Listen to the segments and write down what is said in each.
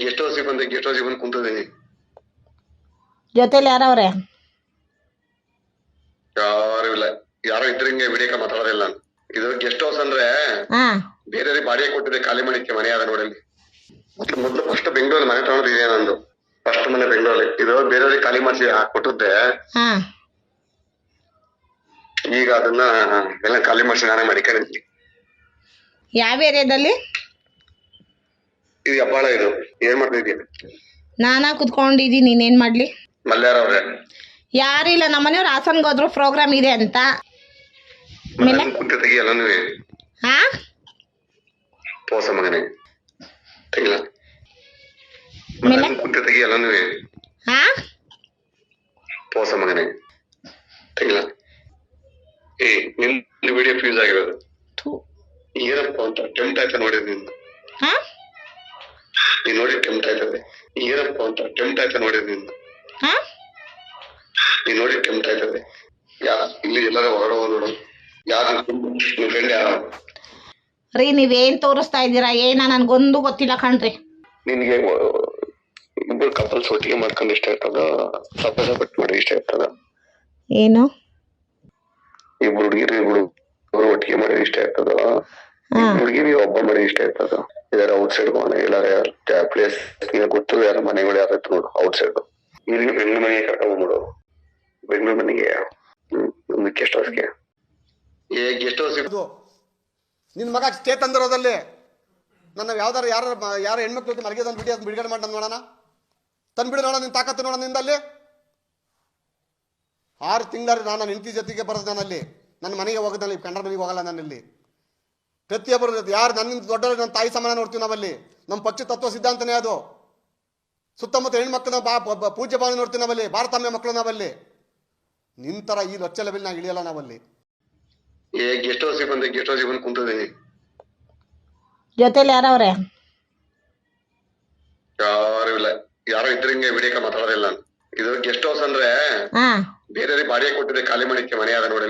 Guest ಹೌಸಿಗೆ ಬಂದೆ guest ಹೌಸಿಗೆ ಬಂದು ಕುಂತಿದ್ದೀನಿ ಜೊತೆಲಿ ಯಾರವ್ರೆ? ಯಾರು ಇಲ್ಲ. ಯಾರೋ ಇದ್ರಂಗೆ ವಿಡಿಯೋಕ ಮಾತಾಡೋದಿಲ್ಲ ನಾನು. ಇದು ಗೆಸ್ಟ್ ಹೌಸ್ ಅಂದ್ರೆ ಹಾ. ಬೇರೆ ಬಾಡಿಗೆ ಕೊಟ್ಟಿದ್ದೆ ಖಾಲಿ ಮಾಡಿಕ್ಕೆ ಮನೆ ಅದ ನೋಡಿ ಮೊದ್ಲು ಫಸ್ಟ್ ಬೆಂಗಳೂರಲ್ಲಿ ಮನೆ ತಗೊಂಡಿದ್ದೆ ನಂದು. ಫಸ್ಟ್ ಮನೆ ಬೆಂಗಳೂರಲ್ಲಿ. ಇದು ಬೇರೆಯವ್ರಿಗೆ ಖಾಲಿ ಮಾಡಿಸಿ ಕೊಟ್ಟಿದ್ದೆ. ಹಾ. ಈಗ ಅದನ್ನ ಎಲ್ಲ ಖಾಲಿ ಮಾಡಿಸಿ ನಾನೇ ಮಾಡಿಕೊಂಡಿದ್ದೀನಿ ಯಾವ ಏರಿಯಾದಲ್ಲಿ ಇದು ಕುತ್ಕೊಂಡಿದೀನಿ ಇದು. ಏನ್ ಮಾಡ್ತಿದ್ಯ ನಾನಾ ಕುತ್ಕೊಂಡಿದ್ದೀನಿ ನೀನೇನ್ ಮಾಡ್ಲಿ? ಮಲ್ಯಾರ ಅವ್ರೆ. ಯಾರಿಲ್ಲ ನಮ್ಮನೆಯವ್ರು ಹಾಸನ್ಗೆ ಹೋದ್ರು ಪ್ರೋಗ್ರಾಮ್ ಇದೆ ಅಂತ. ಆಮೇಲೆ? ಕುಂತ ತೆಗಿಯಲ್ಲ ನೀವೇ? ಹಾ? ಪೋಸ ಮಗನೇ. ತೆಗಿಲ್ಲ ಆಮೇಲೆ? ಕುಂತ ತೆಗಿಯಲ್ಲ ನೀವೇ? ಹಾ? ಪೋಸ ಮಗನೇ. ತೆಗಿಲ್ಲ ಏ ನಿನ್ ವಿಡಿಯೋ ಫ್ಯೂಸ್ ಆಗಿರೋದು. ಥು. ಏನಪ್ಪ ಅಂತ ಟೆಂಪ್ಟ್ ಆಯ್ತಾ ನೋಡಿ ನಿಂದು ಹಾ? ನೀನ್ ನೋಡಿ ಟೆಂಪ್ಟ್ ಆಯ್ತದೆ. ಏನಪ್ಪ ಅಂತ ಟೆಂಪ್ಟ್ ಆಯ್ತಾ ನೋಡಿ ನಿಂದು ಹಾ? ನೀನ್ ನೋಡಿ ಟೆಂಪ್ಟ್ ಆಯ್ತದೆ. ಯಾ ಇಲ್ಲಿ ಎಲ್ಲರೂ ಹೊರಡ ನೋಡು. ಯಾರು ನಿಮ್ ಫ್ರೆಂಡ್ ಯಾರು? ರೀ ನೀವೇನ್ ತೋರಿಸ್ತಾ ಇದ್ದೀರಾ? ಏನ ನನ್ಗೊಂದು ಗೊತ್ತಿಲ್ಲ ಕಣ್ರಿ. ನಿನ್ಗೆ ಇಬ್ಬರು ಕಪಲ್ಸ್ ಒಟ್ಟಿಗೆ ಮಾಡ್ಕೊಂಡು ಇಷ್ಟ ಇರ್ತದ? ಸಪೋಸ್ ಬಟ್ ಮಾಡಿ ಇಷ್ಟ ಇರ್ತದ? ಏನು? ಇಬ್ರು ಹುಡುಗಿರು ಇಬ್ರು ಒಟ್ಟಿಗೆ ಮಾಡಿ ಇಷ್ಟ ಇರ್ತದ? ಹುಡುಗಿರಿ ಒಬ್ಬ ಮಾಡಿ ಇಷ್ಟ ಇರ್ತದ? ಇದಾರ ಔಟ್ ಸೈಡ್ ಮನೆ ಎಲ್ಲಾರ ಪ್ಲೇಸ್ ಗೊತ್ತು ಯಾರ ಮನೆಗಳು ಯಾರ ನೋಡು ಔಟ್ ಸೈಡ್ ಇಲ್ಲಿ ಬೆಂಗಳೂರು ಮನೆಗೆ ಕರ್ಕೊಂಡ್ ಬಂದ್ಬಿಡು ಬೆಂಗಳೂರು ಮನೆಗೆ. ಹ್ಮ್ ಒಂದು ಗೆಸ್ಟ್ ಹೌಸ್ಗೆ ಏ ಗೆಸ್ಟ್ ಹೌಸ್ ನಿನ್ ನಿನ್ನ ಮಗ ಸ್ಟೇ ತಂದಿರೋದಲ್ಲಿ ನನ್ನ ಯಾವ್ದಾರ ಯಾರ ಯಾರ ಹೆಣ್ಮಕ್ಳು ಜೊತೆ ಮಲಗಿದ ಅಂತ ಬಿಡಿ ಅದನ್ನ ಬಿಡುಗಡೆ ಮಾಡಿ ನೋಡೋಣ. ತಂದ್ಬಿಡು ನೋಡೋಣ ನಿನ್ನ ತಾಕತ್ತು ನೋಡೋಣ ನಿಂದಲ್ಲಿ. ಆರು ತಿಂಗಳ ನಾನು ನನ್ನ ಹೆಂಡತಿ ಜೊತೆಗೆ ಬರೋದು ನಾನಲ್ಲಿ. ನನ್ನ ಮನೆಗೆ ಹೋಗೋದಲ್ಲಿ ಕಂಡ್ರ ಮನೆಗೆ ಹೋಗಲ್ಲ ನಾನಲ್ಲಿ. ಪ್ರತಿಯೊಬ್ಬರು ಯಾರು ನನ್ನಿಂದ ದೊಡ್ಡವರು ನನ್ನ ತಾಯಿ ಸಮಾನ ನೋಡ್ತೀವಿ ನಾವಲ್ಲಿ. ನಮ್ಮ ಪಕ್ಷ ತತ್ವ ಸಿದ್ಧಾಂತನೇ ಅದು. ಸುತ್ತಮುತ್ತ ಹೆಣ್ಮಕ್ಳನ್ನ ಬಾ ಪೂಜ್ಯ ಭಾವನೆ ನೋಡ್ತೀವಿ ನಾವಲ್ಲಿ ಭಾರತಾಮ್ಯ ಮಕ್ಕಳು ನಾವಲ್ಲಿ. ನಿಂತರ ಈ ಲೊಚ್ಚ ಲೆವೆಲ್ ನಾವು ಇಳಿಯಲ್ಲ ನಾವಲ್ಲಿ. ಏ ಗೆಸ್ಟ್ ಹೌಸಿಗೆ ಬಂದೆ ಗೆಸ್ಟ್ ಹೌಸಿಗೆ ಬಂದು ಕುಂತಿದ್ದೀನಿ. ಜೊತೆಲಿ ಯಾರವ್ರೆ? ಯಾರು ಇಲ್ಲ. ಯಾರೋ ಇದ್ರಂಗೆ ವಿಡಿಯೋಕ ಮಾತಾಡೋದಿಲ್ಲ ನಾನು. ಇದು ಗೆಸ್ಟ್ ಹೌಸ್ ಅಂದ್ರೆ ಹಾ. ಬೇರೆಯವ್ರಿಗೆ ಬಾಡಿಗೆ ಕೊಟ್ಟಿದೆ ಖಾಲಿ ಮಾಡಿಕ್ಕೆ ಮನೆ ಅದ ನೋಡಿ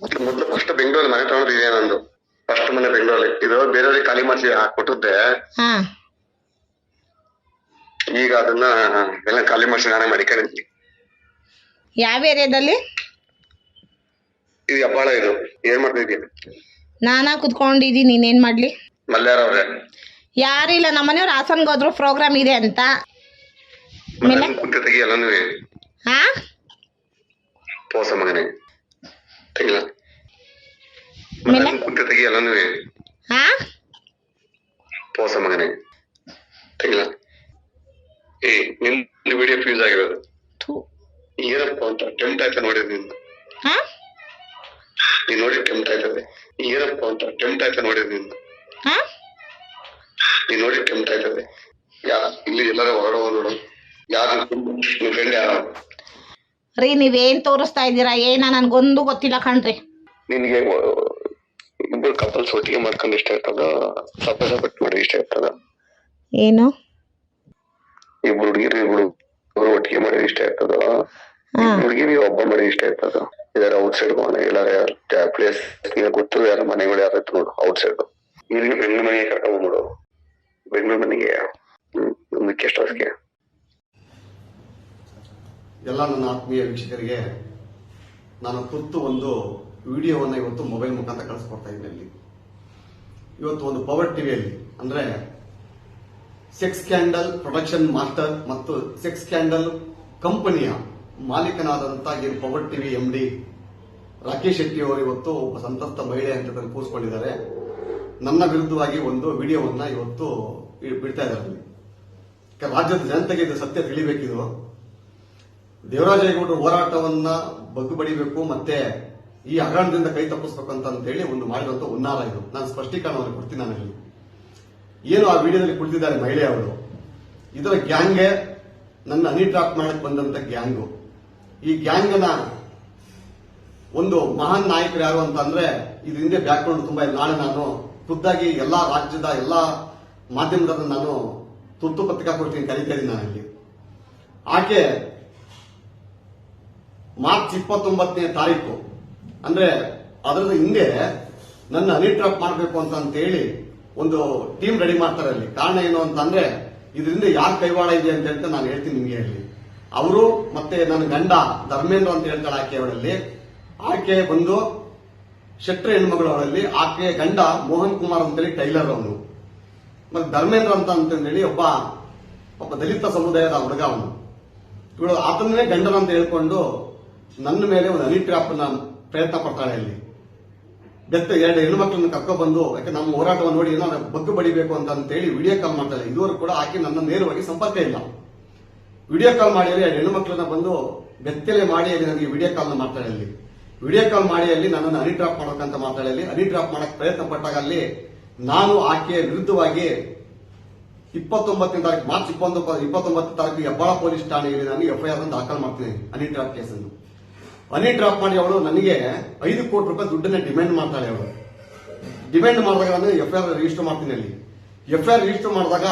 ಮೊದಲು ಮೊದ್ಲು ಫಸ್ಟ್ ಬೆಂಗಳೂರು ಮನೆ ತಗೊಂಡಿದ್ದೆ ನಂದು. ಫಸ್ಟ್ ಮನೆ ಬೆಂಗಳೂರಲ್ಲಿ. ಇದು ಬೇರೆಯವ್ರಿಗೆ ಖಾಲಿ ಮಾಡಿಸಿ ಕೊಟ್ಟಿದ್ದೆ. ಈಗ ಅದನ್ನ ಎಲ್ಲ ಖಾಲಿ ಮಾಡಿಸಿ ನಾನೇ ಮಾಡಿಕೊಂಡಿದ್ದೀನಿ ಯಾವ ಏರಿಯಾದಲ್ಲಿ? ಇದು ಹೆಬ್ಬಾಳ ಇದು. ಏನ್ ಮಾಡ್ತಿದ್ದೀನಿ ನಾನಾ ಕುತ್ಕೊಂಡಿದ್ದೀನಿ. ನೀನೇನ್ ಮಾಡ್ಲಿ? ಮಲ್ಯಾರ ಅವ್ರೆ. ಯಾರಿಲ್ಲ ನಮ್ಮನೆಯವ್ರು ಹಾಸನ್ಗೆ ಹೋದ್ರು. ಪ್ರೋಗ್ರಾಮ್ ಇದೆ ಅಂತ. ತೆಗಿಯಲ್ಲ ನೀವೇ? ಹಾ ಪೋಸ ಮಗನೇ. ತೆಗಿಲ್ಲ? ಕುಂತ ತೆಗಿಯಲ್ಲ ಹಾ? ಪೋಸ ಮಗನೇ. ತೆಗಿಲ್ಲ ಏ ನಿನ್ನ ವಿಡಿಯೋ ಫ್ಯೂಸ್ ಆಗಿರೋದು. ಏನಪ್ಪ ಅಂತ ಟೆಂಪ್ಟ್ ಆಯ್ತಾ ನೋಡಿದ್ ನಿನ್ನ. ನೀನ್ ನೋಡಿ ಟೆಂಪ್ಟ್ ಆಯ್ತದೆ ಏನಪ್ಪ ಅಂತ ಟೆಂಪ್ಟ್ ಆಯ್ತಾ ನೋಡಿದ್ ನಿನ್ನ. ಹಾ? ನೀನ್ ನೋಡಿ ಟೆಂಪ್ಟ್ ಆಯ್ತದೆ ಯಾ ಇಲ್ಲಿ ಎಲ್ಲರೂ ಹೊರಡ ನೋಡು. ಯಾರು ನಿಮ್ ಫ್ರೆಂಡ್ ಯಾರು? ರೀ ನೀವೇನ್ ತೋರಿಸ್ತಾ ಇದ್ದೀರಾ? ಏನ ನನ್ಗೊಂದು ಗೊತ್ತಿಲ್ಲ ಕಣ್ರಿ. ನಿನ್ಗೆ ಇಬ್ಬರು ಕಪಲ್ಸ್ ಒಟ್ಟಿಗೆ ಮಾಡ್ಕೊಂಡು ಇಷ್ಟ ಇರ್ತದ ಸಪರೇಟ್ ಬಟ್ ಮಾಡಿ ಇಷ್ಟ ಇರ್ತದ. ಏನು? ಇಬ್ರು ಹುಡುಗಿರು ಇಬ್ರು ಇಬ್ರು ಒಟ್ಟಿಗೆ ಮಾಡಿ ಇಷ್ಟ ಇರ್ತದ. ಹುಡುಗಿರು ಒಬ್ಬ ಮಾಡಿ ಇಷ್ಟ ಇರ್ತದ. ಇದಾರ ಔಟ್ ಸೈಡ್ ಮನೆ ಇಲ್ಲಾರ ಪ್ಲೇಸ್ ನಿನಗೆ ಗೊತ್ತು ಯಾರ ಮನೆಗಳು ಯಾರ ನೋಡು ಔಟ್ ಸೈಡ್ ಇಲ್ಲಿ ಬೆಂಗಳೂರು ಮನೆಗೆ ಕರ್ಕೊಂಡ್ ಬಂದ್ಬಿಡು. ಬೆಂಗಳೂರು ಮನೆಗೆ. ಹ್ಮ್ ಒಂದು ಗೆಸ್ಟ್ ಹೌಸ್ಗೆ ಎಲ್ಲ ನನ್ನ ಆತ್ಮೀಯ ವೀಕ್ಷಕರಿಗೆ ನಾನು ತುರ್ತು ಒಂದು ವಿಡಿಯೋವನ್ನು ಇವತ್ತು ಮೊಬೈಲ್ ಮುಖಾಂತರ ಕಳಿಸ್ಕೊಡ್ತಾ ಇದ್ದೀನಿ ಇಲ್ಲಿ. ಇವತ್ತು ಒಂದು ಪವರ್ ಟಿವಿಯಲ್ಲಿ ಅಂದ್ರೆ ಸೆಕ್ಸ್ ಕ್ಯಾಂಡಲ್ ಪ್ರೊಡಕ್ಷನ್ ಮಾಸ್ಟರ್ ಮತ್ತು ಸೆಕ್ಸ್ ಕ್ಯಾಂಡಲ್ ಕಂಪನಿಯ ಮಾಲೀಕನಾದಂತ ಏನು power TV M D Rakesh Shetty ಅವರು ಇವತ್ತು ಒಬ್ಬ ಸಂತಸ್ತ ಮಹಿಳೆ ಅಂತ ಕೂರಿಸ್ಕೊಂಡಿದ್ದಾರೆ. ನನ್ನ ವಿರುದ್ಧವಾಗಿ ಒಂದು ವಿಡಿಯೋವನ್ನ ಇವತ್ತು ಬಿಡ್ತಾ ಇದ್ದಾರೆ ಅಲ್ಲಿ. ರಾಜ್ಯದ ಜನತೆಗೆ ಇದು ಸತ್ಯ ತಿಳಿಬೇಕಿದು. ದೇವರಾಜೇಗೌಡರ ಹೋರಾಟವನ್ನ ಬಗ್ಗುಬಡಿಬೇಕು ಮತ್ತೆ ಈ ಹಗರಣದಿಂದ ಕೈ ತಪ್ಪಿಸ್ಬೇಕು ಅಂತ ಹೇಳಿ ಒಂದು ಮಾಡಿರುವಂತ ಹುನ್ನಾರ ಇದು. ನಾನು ಸ್ಪಷ್ಟೀಕರಣವನ್ನು ಕೊಡ್ತೀನಿ ನಾನು ಇಲ್ಲಿ ಏನು ಆ ವಿಡಿಯೋದಲ್ಲಿ ಕುಳಿತಿದ್ದಾರೆ ಮಹಿಳೆ ಅವರು? ಇದರ ಗ್ಯಾಂಗ್ಗೆ ನನ್ನ ಹನಿ ಟ್ರಾಪ್ ಮಾಡಕ್ ಬಂದಂತ ಗ್ಯಾಂಗು. ಈ ಗ್ಯಾಂಗ್ನ ಒಂದು ಮಹಾನ್ ನಾಯಕರು ಯಾರು ಅಂತ ಅಂದ್ರೆ, ಇದ್ರ ಹಿಂದೆ ಬ್ಯಾಕ್ಗ್ರೌಂಡ್ ತುಂಬಾ ಇದೆ. ನಾಳೆ ನಾನು ಖುದ್ದಾಗಿ ಎಲ್ಲಾ ರಾಜ್ಯದ ಎಲ್ಲಾ ಮಾಧ್ಯಮದನ್ನು ನಾನು ತುರ್ತು ಪತ್ರಿಕಾಗೋಷ್ಠಿಗೆ ಕರೀತಾ ನಾನು ನಾನಲ್ಲಿ ಆಕೆ ಮಾರ್ಚ್ ಇಪ್ಪತ್ತೊಂಬತ್ತನೇ ತಾರೀಕು ಅಂದ್ರೆ ಅದರ ಹಿಂದೆ ನನ್ನ ಹನಿ ಟ್ರಾಪ್ ಮಾಡಬೇಕು ಅಂತ ಅಂತ ಹೇಳಿ ಒಂದು ಟೀಮ್ ರೆಡಿ ಮಾಡ್ತಾರೆ ಅಲ್ಲಿ. ಕಾರಣ ಏನು ಅಂತ ಅಂದ್ರೆ ಇದರಿಂದ ಯಾರು ಕೈವಾಡ ಇದೆ ಅಂತ ಹೇಳ್ತಾ ನಾನು ಹೇಳ್ತೀನಿ ನಿಮಗೆ ಹೇಳಿ. ಅವರು ಮತ್ತೆ ನನ್ನ ಗಂಡ ಧರ್ಮೇಂದ್ರ ಅಂತ ಹೇಳ್ತಾಳೆ ಆಕೆ ಅವಳಲ್ಲಿ. ಆಕೆ ಬಂದು ಶೆಟ್ರ ಹೆಣ್ಮಗಳು ಅವಳಲ್ಲಿ. ಆಕೆ ಗಂಡ ಮೋಹನ್ ಕುಮಾರ್ ಅಂತೇಳಿ ಟೈಲರ್ ಅವನು. ಮತ್ತೆ ಧರ್ಮೇಂದ್ರ ಅಂತ ಅಂತಂದೇಳಿ ಒಬ್ಬ ಒಬ್ಬ ದಲಿತ ಸಮುದಾಯದ ಹುಡುಗ ಅವನು. ಇವಳು ಆತನೇ ಗಂಡನ ಅಂತ ಹೇಳ್ಕೊಂಡು ನನ್ನ ಮೇಲೆ ಒಂದು ಹನಿ ಟ್ರ್ಯಾಪ್ನ ಪ್ರಯತ್ನ ಪಡ್ತಾಳೆ ಅಲ್ಲಿ. ಬೆತ್ತ ಎರಡು ಹೆಣ್ಣು ಕರ್ಕೊಬಂದು, ಯಾಕೆ ನಮ್ಮ ಹೋರಾಟವನ್ನು ನೋಡಿ ಏನೋ ಬಗ್ಗು ಬಡಿಬೇಕು ಅಂತ ಅಂತೇಳಿ ವಿಡಿಯೋ ಕಾಲ್ ಮಾಡ್ತಾಳೆ. ಇದುವರೆಗೂ ಕೂಡ ಆಕೆ ನನ್ನ ನೇರವಾಗಿ ಸಂಪರ್ಕ ಇಲ್ಲ. ವಿಡಿಯೋ ಕಾಲ್ ಮಾಡಿ ಎರಡು ಬಂದು ಬೆತ್ತಲೆ ಮಾಡಿ ಅಲ್ಲಿ ನನಗೆ ವಿಡಿಯೋ ಕಾಲ್ ಮಾಡ್ತಾಳೆ ಅಲ್ಲಿ. ವಿಡಿಯೋ ಕಾಲ್ ಮಾಡಿ ಅಲ್ಲಿ ನನ್ನನ್ನು ಹನಿ ಡ್ರಾಪ್ ಮಾಡ್ಬೇಕಂತ ಮಾತಾಡಿ ಅಲ್ಲಿ. ಹನಿ ಡ್ರಾಪ್ ಮಾಡಕ್ ಪ್ರಯತ್ನ ಪಟ್ಟಾಗ ಅಲ್ಲಿ ನಾನು ಆಕೆಯ ವಿರುದ್ಧವಾಗಿ ಇಪ್ಪತ್ತೊಂಬತ್ತನೇ ತಾರೀಕು, ಮಾರ್ಚ್ ಇಪ್ಪತ್ತೊಂಬತ್ತು ಇಪ್ಪತ್ತೊಂಬತ್ತು ತಾರೀಕು ಹೆಬ್ಬಾಳ ಪೊಲೀಸ್ ಠಾಣೆಯಲ್ಲಿ ನಾನು ಎಫ್ಐಆರ್ ದಾಖಲು ಮಾಡ್ತೀನಿ ಹನಿ ಡ್ರಾಪ್ ಕೇಸನ್ನು. ಹನಿ ಡ್ರಾಪ್ ಮಾಡಿ ಅವಳು ನನಗೆ ಐದು ಕೋಟಿ ರೂಪಾಯಿ ದುಡ್ಡನ್ನ ಡಿಮ್ಯಾಂಡ್ ಮಾಡ್ತಾಳೆ ಅವಳು. ಡಿಮ್ಯಾಂಡ್ ಮಾಡಿದಾಗ ನಾನು ಎಫ್ಐಆರ್ ರಿಜಿಸ್ಟರ್ ಮಾಡ್ತೀನಿ ಅಲ್ಲಿ. ಎಫ್ಐಆರ್ ರಿಜಿಸ್ಟರ್ ಮಾಡಿದಾಗ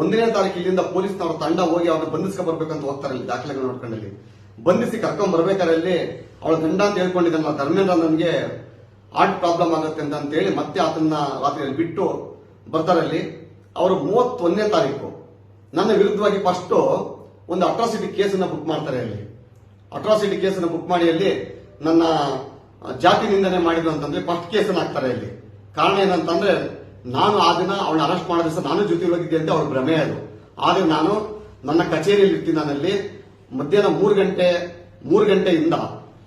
ಒಂದನೇ ತಾರೀಕು ಇಲ್ಲಿಂದ ಪೊಲೀಸ್ನವರ ತಂಡ ಹೋಗಿ ಅವ್ರನ್ನ ಬಂಧಿಸ್ಕೊ ಬರ್ಬೇಕಂತ ಹೋಗ್ತಾರೆ ಅಲ್ಲಿ ದಾಖಲೆಗಳು ನೋಡ್ಕೊಂಡಲ್ಲಿ ಬಂಧಿಸಿ ಕರ್ಕೊಂಡ್ ಬರ್ಬೇಕಾದ್ರೆ ಅಲ್ಲಿ ಅವಳ ಗಂಡ ಅಂತ ಹೇಳ್ಕೊಂಡಿದ್ದಲ್ಲ ಧರ್ಮೇಂದ್ರ ನನಗೆ ಹಾರ್ಟ್ ಪ್ರಾಬ್ಲಮ್ ಆಗುತ್ತೆ ಅಂತ ಹೇಳಿ ಮತ್ತೆ ಆತನ್ನ ರಾತ್ರಿಯಲ್ಲಿ ಬಿಟ್ಟು ಬರ್ತಾರೆ ಅಲ್ಲಿ. ಅವರು ಮೂವತ್ತೊಂದನೇ ತಾರೀಕು. ನನ್ನ ವಿರುದ್ಧವಾಗಿ ಫಸ್ಟ್ ಒಂದು ಅಟ್ರಾಸಿಟಿ ಕೇಸನ್ನ ಬುಕ್ ಮಾಡ್ತಾರೆ ಅಲ್ಲಿ. ಅಟ್ರಾಸಿಟಿ ಕೇಸನ್ನು ಬುಕ್ ಮಾಡಿ ಅಲ್ಲಿ ನನ್ನ ಜಾತಿ ನಿಂದನೆ ಮಾಡಿದ್ರು ಅಂತಂದ್ರೆ ಫಸ್ಟ್ ಕೇಸನ್ನು ಹಾಕ್ತಾರೆ ಇಲ್ಲಿ. ಕಾರಣ ಏನಂತಂದ್ರೆ, ನಾನು ಆ ದಿನ ಅವಳನ್ನ ಅರೆಸ್ಟ್ ಮಾಡಿದ್ರೆ ಸಹ ನಾನು ಜೊತೆ ಹೋಗಿದ್ದೆ ಅಂತ ಅವಳ ಭ್ರಮೆ ಅದು. ಆದ್ರೆ ನಾನು ನನ್ನ ಕಚೇರಿಯಲ್ಲಿ ಇರ್ತೀನಿ ನಾನಲ್ಲಿ ಮಧ್ಯಾಹ್ನ ಮೂರು ಗಂಟೆ, ಮೂರು ಗಂಟೆಯಿಂದ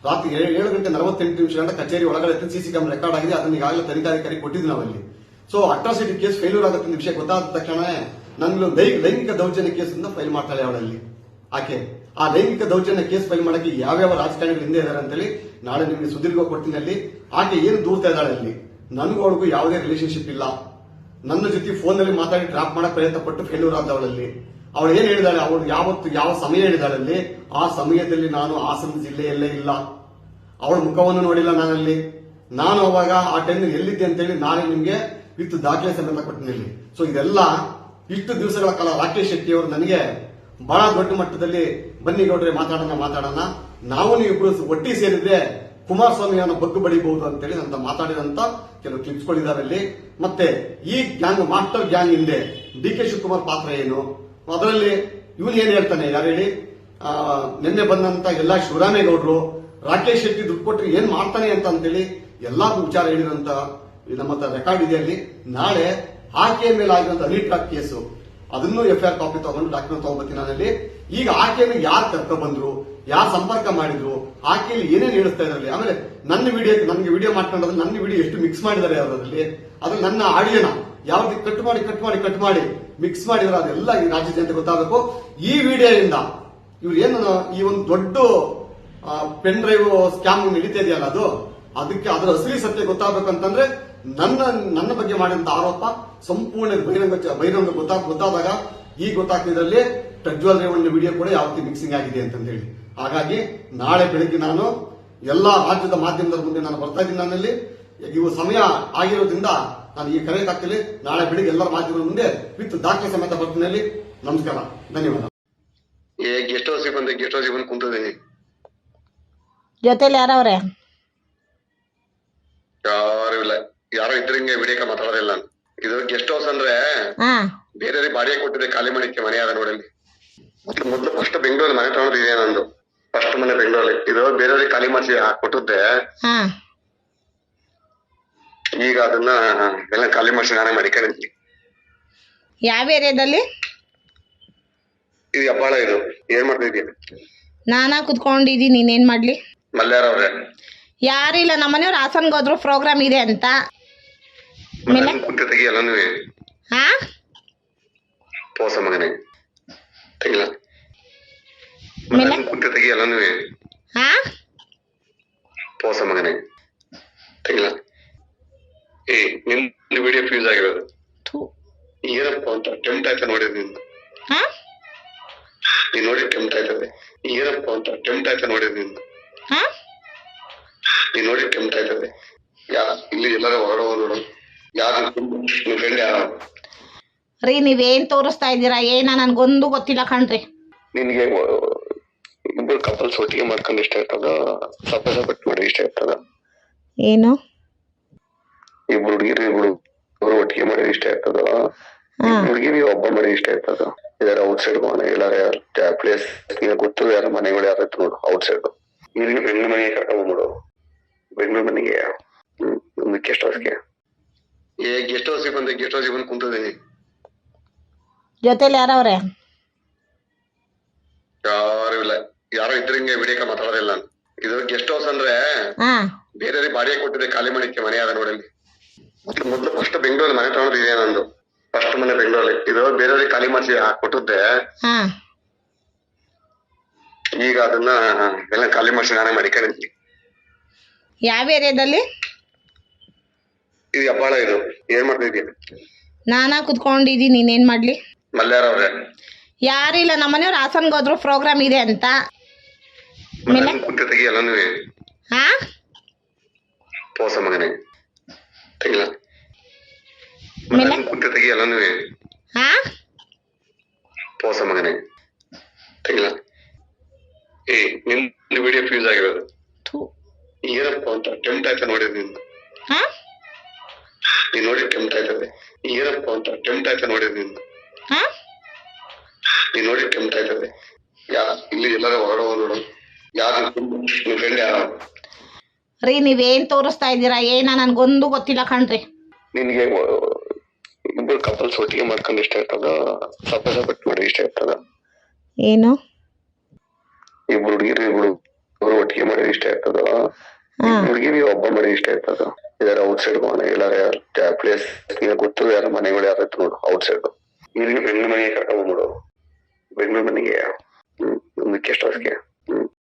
ರಾತ್ರಿ ಏಳು ಗಂಟೆ ನಲವತ್ತೆಂಟು ನಿಮಿಷ ಗಂಟೆ ಕಚೇರಿ ಒಳಗಡೆ ಸಿಸಿ ಕ್ಯಾಮ್ ರೆಕಾರ್ಡ್ ಆಗಿದೆ, ಅದನ್ನ ಈಗಾಗಲೇ ತನಿಖಾಧಿಕಾರಿ ಕೊಟ್ಟಿದ್ವಿ ನಾವಲ್ಲಿ. ಸೊ ಅಟ್ರಾಸಿಟಿ ಕೇಸ್ ಫೇಲ್ಯೂರ್ ಆಗುತ್ತೆ ವಿಷಯ ಗೊತ್ತಾದ ತಕ್ಷಣ ನನ್ನ ಲೈಂಗಿಕ ದೌರ್ಜನ್ಯ ಕೇಸಿಂದ ಫೈಲ್ ಮಾಡ್ತಾಳೆ ಅವಳಲ್ಲಿ. ಆಕೆ. ಆ ಲೈಂಗಿಕ ದೌರ್ಜನ್ಯ ಕೇಸ್ ಫೈಲ್ ಮಾಡಕ್ಕೆ ಯಾವ್ಯಾವ ರಾಜಕಾರಣಿಗಳು ಹಿಂದೆ ಇದಾರೆ ಅಂತೇಳಿ ನಾಳೆ ನಿಮಗೆ ಸುದೀರ್ಘ ಕೊಡ್ತೀನಿ ಅಲ್ಲಿ ಆಕೆ ಏನು ದೂರ್ತಾ ಇದ್ದಾಳೆ ಅಲ್ಲಿ? ನನಗೂ ಅವಳಿಗೂ ಯಾವುದೇ ರಿಲೇಶನ್ಶಿಪ್ ಇಲ್ಲ. ನನ್ನ ಜೊತೆ ಫೋನ್ನಲ್ಲಿ ಮಾತಾಡಿ ಡ್ರಾಪ್ ಮಾಡಕ್ ಪ್ರಯತ್ನ ಪಟ್ಟು ಫೇಲ್ಯೂರ್ ಆದವಳಲ್ಲಿ. ಅವಳು ಏನ್ ಹೇಳಿದಾಳೆ? ಅವಳು ಯಾವತ್ತು ಯಾವ ಸಮಯ ಹೇಳಿದಾಳಲ್ಲಿ ಆ ಸಮಯದಲ್ಲಿ ನಾನು ಹಾಸನ ಜಿಲ್ಲೆಯಲ್ಲೇ ಇಲ್ಲ. ಅವಳ ಮುಖವನ್ನು ನೋಡಿಲ್ಲ ನಾನಲ್ಲಿ. ನಾನು ಅವಾಗ ಆ ಟೈಮ್ ಎಲ್ಲಿದ್ದೆ ಅಂತೇಳಿ ನಾನೇ ನಿಮಗೆ ವಿತ್ ದಾಖಲೆ ಸಮೇತ ಕೊಟ್ಟಿನಲ್ಲಿ. ಸೊ ಇದೆಲ್ಲ ಇಷ್ಟು ದಿವಸಗಳ ಕಾಲ ರಾಕೇಶ್ ಶೆಟ್ಟಿ ಅವರು ನನಗೆ ಬಹಳ ದೊಡ್ಡ ಮಟ್ಟದಲ್ಲಿ ಬನ್ನಿ ಗೌಡ್ರೆ, ಮಾತಾಡೋಣ ಮಾತಾಡೋಣ. ನಾವು ನೀವು ಒಟ್ಟಿ ಸೇರಿದ್ರೆ ಕುಮಾರಸ್ವಾಮಿಯನ್ನ ಬಗ್ಗು ಬಡಿಬಹುದು ಅಂತೇಳಿ ಅಂತ ಮಾತಾಡಿದಂತ ಕೆಲವು ಕ್ಲಿಪ್ಸ್ಗಳಿದಾವೆ ಅಲ್ಲಿ. ಮತ್ತೆ ಈ ಗ್ಯಾಂಗ್ ಮಾಸ್ಟರ್ ಗ್ಯಾಂಗ್ ಹಿಂದೆ ಡಿ ಕೆ ಶಿವಕುಮಾರ್ ಪಾತ್ರ ಏನು? ಅದರಲ್ಲಿ ಇವನು ಏನ್ ಹೇಳ್ತಾನೆ, ಯಾರು ಹೇಳಿ? ನಿನ್ನೆ ಬಂದಂತ ಎಲ್ಲಾ ಶಿವರಾಮೇಗೌಡರು, ರಾಕೇಶ್ ಶೆಟ್ಟಿ ದುಡ್ಡು ಕೊಟ್ಟರೆ ಏನ್ ಮಾಡ್ತಾನೆ ಅಂತ ಅಂತೇಳಿ ಎಲ್ಲಾ ವಿಚಾರ ಹೇಳಿದಂತ ನಮ್ಮ ರೆಕಾರ್ಡ್ ಇದೆ ಅಲ್ಲಿ. ನಾಳೆ ಆಕೆಯ ಮೇಲೆ ಆಗಿರುವಂತಹ ಅನಿಟ್ರಾಕ್ ಕೇಸು. ಅದನ್ನು ಎಫ್ ಆರ್ ಕಾಪಿ ತಗೊಂಡು ಡಾಕ್ಯುಮೆಂಟ್ ತಗೊಂಡ್ಬರ್ತೀನಿ ನಾನಲ್ಲಿ. ಈಗ ಆಕೆಯನ್ನು ಯಾರು ಕರ್ಕೊ ಬಂದ್ರು, ಯಾರು ಸಂಪರ್ಕ ಮಾಡಿದ್ರು, ಆಕೆಯಲ್ಲಿ ಏನೇನು ಹೇಳಿಸ್ತಾ ಇದ್ರಲ್ಲಿ ಆಮೇಲೆ ನನ್ನ ವಿಡಿಯೋ ನನಗೆ ವಿಡಿಯೋ ಮಾಡ್ಕೊಂಡ್ರೆ ನನ್ನ ವಿಡಿಯೋ ಎಷ್ಟು ಮಿಕ್ಸ್ ಮಾಡಿದ್ದಾರೆ ಅದರಲ್ಲಿ ಅದು ನನ್ನ ಆಡಿಯೋನ ಯಾವ್ದು ಕಟ್ ಮಾಡಿ ಕಟ್ ಮಾಡಿ ಕಟ್ ಮಾಡಿ ಮಿಕ್ಸ್ ಮಾಡಿದ್ರೆ ಅದೆಲ್ಲ ಈ ರಾಜ್ಯ ಜನತೆ ಗೊತ್ತಾಗಬೇಕು. ಈ ವಿಡಿಯೋದಿಂದ ಇವ್ರು ಏನು ಈ ಒಂದು ದೊಡ್ಡ ಪೆನ್ ಡ್ರೈವ್ ಸ್ಕ್ಯಾಮ್ ನಡೀತಾ ಇದೆಯಲ್ಲ ಅದು ಅದಕ್ಕೆ ಅದರ ಅಸಲಿ ಸತ್ಯ ಗೊತ್ತಾಗಬೇಕು ಅಂತಂದ್ರೆ ನನ್ನ ನನ್ನ ಬಗ್ಗೆ ಮಾಡಿದಂತ ಆರೋಪ ಸಂಪೂರ್ಣ ಬಹಿರಂಗ ಬಹಿರಂಗ ಗೊತ್ತಾಗ ಗೊತ್ತಾದಾಗ ಈ ಗೊತ್ತಾಗ್ತಿದ್ರಲ್ಲಿ ಪ್ರಜ್ವಲ್ ರೇವಣ್ಣ ವಿಡಿಯೋ ಕೂಡ ಯಾವತ್ತಿ ಮಿಕ್ಸಿಂಗ್ ಆಗಿದೆ ಅಂತಂದೇಳಿ. ಹಾಗಾಗಿ ನಾಳೆ ಬೆಳಿಗ್ಗೆ ನಾನು ಎಲ್ಲಾ ರಾಜ್ಯದ ಮಾಧ್ಯಮದ ಮುಂದೆ ನಾನು ಬರ್ತಾ ಇದ್ದೀನಿ ನನ್ನಲ್ಲಿ. ಇವು ಸಮಯ ಆಗಿರೋದ್ರಿಂದ ನಾನು ಈ ಕರೆ ಹಾಕ್ತೀನಿ ನಾಳೆ ಬೆಳಿಗ್ಗೆ ಎಲ್ಲರ ಮಾಧ್ಯಮದ ಮುಂದೆ ವಿತ್ ದಾಖಲೆ ಸಮೇತ ಬರ್ತೀನಿ ನಮಸ್ಕಾರ. ಧನ್ಯವಾದ. ಏ ಗೆಸ್ಟ್ ಹೌಸಿಗೆ ಬಂದೆ ಗೆಸ್ಟ್ ಹೌಸಿಗೆ ಬಂದು ಕುಂತಿದ್ದೀನಿ ಜೊತೆಲಿ ಯಾರವ್ರೆ? ಯಾರು ಇಲ್ಲ. ಯಾರು ಇದ್ರೆ ಹಿಂಗೆ ವಿಡಿಯೋ ಕಾಲ್ ಮಾತಾಡೋದಿಲ್ಲ ನಾನು. ಇದು ಗೆಸ್ಟ್ ಹೌಸ್ ಅಂದ್ರೆ ಬೇರೆ ಬಾಡಿಗೆ ಕೊಟ್ಟಿದೆ ಖಾಲಿ ಮಾಡಿಕ್ಕೆ ಮನೆ ಅದ ನೋಡಿ ಮೊದ್ಲು ಮೊದ್ಲು ಫಸ್ಟ್ ಬೆಂಗಳೂರಲ್ಲಿ ಮನೆ ತಗೊಂಡ್ ಇದೆ ನಂದು. ಫಸ್ಟ್ ಮನೆ ಬೆಂಗಳೂರಲ್ಲಿ. ಇದು ಬೇರೆಯವ್ರಿಗೆ ಖಾಲಿ ಮಾಡಿಸಿ ಕೊಟ್ಟಿದ್ದೆ ಈಗ ಅದನ್ನ ಎಲ್ಲ ಖಾಲಿ ಮಾಡಿಸಿ ನಾನೇ ಮಾಡಿಕೊಂಡಿದ್ದೀನಿ ಯಾವ ಏರಿಯಾದಲ್ಲಿ? ಇದು ಹೆಬ್ಬಾಳ ಇದು. ಏನ್ ಮಾಡ್ತಿದ್ದೀನಿ ನಾನಾ ಕುತ್ಕೊಂಡಿದ್ದೀನಿ. ನೀನೇನ್ ಮಾಡ್ಲಿ? ಮಲ್ಯಾರ ಅವ್ರೆ. ಯಾರಿಲ್ಲ ನಮ್ಮನೆಯವ್ರು ಹಾಸನ್ಗೆ ಹೋದ್ರು ಪ್ರೋಗ್ರಾಮ್ ಇದೆ ಅಂತ. ಆಮೇಲೆ ತೆಗಿಯಲ್ಲ ನೀವೇ. ಹಾ ಪೋಸ ಮಗನೇ. ತೆಗಿಲ್ಲ ಆಮೇಲೆ ಕುಂತ ತೆಗಿಯಲ್ಲ ನೀವೇ. ಹಾ ಪೋಸ ಮಗನೇ. ತೆಗಿಲ್ಲ ಏ ನಿನ್ ವಿಡಿಯೋ ಫ್ಯೂಸ್ ಆಗಿರೋದು. ಥು. ಏನಪ್ಪ ಅಂತ ಟೆಂಪ್ಟ್ ಆಯ್ತಾ ನೋಡಿದ್ ನಿಂದು ಹಾ ನೀನ್ ನೋಡಿ ಟೆಂಪ್ಟ್ ಆಯ್ತದೆ. ಏನಪ್ಪ ಅಂತ ಟೆಂಪ್ಟ್ ಆಯ್ತಾ ನೋಡಿದ್ ಹಾ ನೀನ್ ನೋಡಿ ಟೆಂಪ್ಟ್ ಆಯ್ತದೆ ಯಾ ಇಲ್ಲಿ ಎಲ್ಲರೂ ಹೊರಡೋ ನೋಡು. ಯಾರು ನಿಮ್ ಫ್ರೆಂಡ್ ಯಾರು? ರೀ ನೀವೇನ್ ತೋರಿಸ್ತಾ ಇದ್ದೀರಾ? ಏನ ನನ್ಗೊಂದು ಗೊತ್ತಿಲ್ಲ ಕಣ್ರಿ. ನಿನ್ಗೆ ಇಬ್ಬರು ಕಪಲ್ಸ್ ಒಟ್ಟಿಗೆ ಮಾಡ್ಕೊಂಡು ಇಷ್ಟ ಇರ್ತದ? ಸಪೋಸ್ ಬಟ್ ಮಾಡಿ ಇಷ್ಟ ಇರ್ತದ? ಏನು? ಇಬ್ರು ಹುಡುಗಿರು ಇಬ್ರು ಇಬ್ರು ಒಟ್ಟಿಗೆ ಮಾಡಿ ಇಷ್ಟ ಇರ್ತದ? ಹುಡುಗಿ ನೀವು ಒಬ್ಬ ಮಾಡಿ ಇಷ್ಟ ಇರ್ತದ? ಇದರ ಔಟ್ ಸೈಡ್ ಮನೆ ಎಲ್ಲಾರ ಪ್ಲೇಸ್ ನಿನಗೆ ಗೊತ್ತು ಯಾರ ಮನೆಗಳು ಯಾರ ನೋಡು ಔಟ್ ಸೈಡ್ ನಿನ್ಗೆ ಹೆಣ್ಣು ಮನೆಗೆ ಕರ್ಕೊಂಡ್ಬಿಡು ಬೆಂಗಳೂರು ಮನೆಗೆ. ಹ್ಮ್ ಒಂದು ಗೆಸ್ಟ್ ಹೌಸ್ಗೆ ಏ ಗೆಸ್ಟ್ ಹೌಸ್ಗೆ ಬಂದೆ ಗೆಸ್ಟ್ ಹೌಸ್ಗೆ ಬಂದು ಕುಂತಿದ್ದೀನಿ. ಜೊತೆಲಿ ಯಾರವ್ರೆ? ಯಾರು ಇಲ್ಲ. ಯಾರೋ ಇದ್ರೆ ಹಿಂಗೆ ವಿಡಿಯೋ ಕಾಲ್ ಮಾತಾಡೋದಿಲ್ಲ ನಾನು. ಇದು ಗೆಸ್ಟ್ ಹೌಸ್ ಅಂದ್ರೆ ಹಾ. ಬೇರೆ ಬಾಡಿಗೆ ಕೊಟ್ಟಿದೆ ಖಾಲಿ ಮಾಡಿಕ್ಕೆ ಮನೆ ಯಾರ ನೋಡಲ್ಲಿ. ಮೊದ್ಲು ಮೊದ್ಲು ಫಸ್ಟ್ ಬೆಂಗಳೂರಲ್ಲಿ ಮನೆ ತಗೊಂಡು ಇದೆ ನಂದು. ಫಸ್ಟ್ ಮನೆ ಬೆಂಗಳೂರಲ್ಲಿ. ಇದು ಬೇರೆಯವ್ರಿಗೆ ಖಾಲಿ ಮಾಡಿಸಿ ಕೊಟ್ಟಿದ್ದೆ. ಹಾ. ಈಗ ಅದನ್ನ ಎಲ್ಲ ಖಾಲಿ ಮಾಡಿಸಿ ನಾನೇ ಮಡಿಕೊಂಡಿದ್ದೀನಿ ಯಾವ ಏರಿಯಾದಲ್ಲಿ? ಇದು ಹೆಬ್ಬಾಳ ಇದು. ಏನ್ ಮಾಡ್ತಿದ್ಯ ನಾನಾ ಕುತ್ಕೊಂಡಿದ್ದೀನಿ ನೀನೇನ್ ಮಾಡ್ಲಿ? ಮಲ್ಯಾರ ಅವ್ರೆ. ಯಾರಿಲ್ಲ ನಮ್ಮನೆಯವ್ರು ಹಾಸನ್ಗೆ ಹೋದ್ರು ಪ್ರೋಗ್ರಾಮ್ ಇದೆ ಅಂತ. ಆಮೇಲೆ ಕುಂತ ತೆಗಿ ಎಲ್ಲಾನು ಹಾ ಪೋಸ ಮಗನೇ. ತೆಗಿಲ. ಆಮೇಲೆ ಕುಂತ ತೆಗಿ ಎಲ್ಲಾನು ಹಾ ಪೋಸ ಮಗನೇ. ಏ ನಿಮ್ ವಿಡಿಯೋ ಫ್ಯೂಸ್ ಆಗಿರೋದು. ಟೆಂಪ್ಟ್ ಆಯ್ತಾ ನೀನು. ನಿಂದು ಹಾ? ನೀನ್ ನೋಡಿ ಟೆಂಪ್ಟ್ ಆಯ್ತದೆ ಏನಪ್ಪ ಅಂತ ಟೆಂಪ್ಟ್ ಆಯ್ತಾ ನೀನು. ನಿಂದು ಹಾ? ನೀನ್ ನೋಡಿ ಟೆಂಪ್ಟ್ ಆಯ್ತದೆ ಯಾ ಇಲ್ಲಿ ಎಲ್ಲಾರು ಹೊರಡುವ ನೋಡು. ಯಾರು ನಿಮ್ ಫ್ರೆಂಡ್ ಯಾರು? ರೀ ನೀವೇನ್ ತೋರಿಸ್ತಾ ಇದ್ದೀರಾ? ಏನ ನನ್ಗೊಂದು ಗೊತ್ತಿಲ್ಲ ಕಣ್ರಿ. ನಿನ್ಗೆ ಇಬ್ಬರು ಕಪಲ್ಸ್ ಒಟ್ಟಿಗೆ ಮಾಡ್ಕೊಂಡು ಇಷ್ಟ ಇರ್ತದ? ಸಪರೇಟ್ ಬಿಟ್ಟು ಮಾಡಿ ಇಷ್ಟ ಇರ್ತದ? ಏನು? ಇಬ್ರು ಹುಡುಗಿರು ಇಬ್ರು ಒಟ್ಟಿಗೆ ಮಾಡಿ ಇಷ್ಟ ಇರ್ತದ? ಹಾ. ಹುಡುಗಿರಿ ಒಬ್ಬ ಮನೆ ಇಷ್ಟ ಇರ್ತದ. ಇದರ ಔಟ್ ಸೈಡ್ ಮನೆ ಎಲ್ಲಾರ ಪ್ಲೇಸ್ ಗೊತ್ತು ಯಾರ ಮನೆಗಳು ಯಾರ ನೋಡು ಔಟ್ ಸೈಡ್ ಇಲ್ಲಿ ಬೆಂಗಳೂರು ಮನೆಗೆ ಕರ್ಕೊಂಡ್ಬಿಡು ಬೆಂಗಳೂರು ಮನೆಗೆ. ಹ್ಮ್ ಒಂದು ಗೆಸ್ಟ್ ಹೌಸ್ಗೆ ಹ್ಮ್.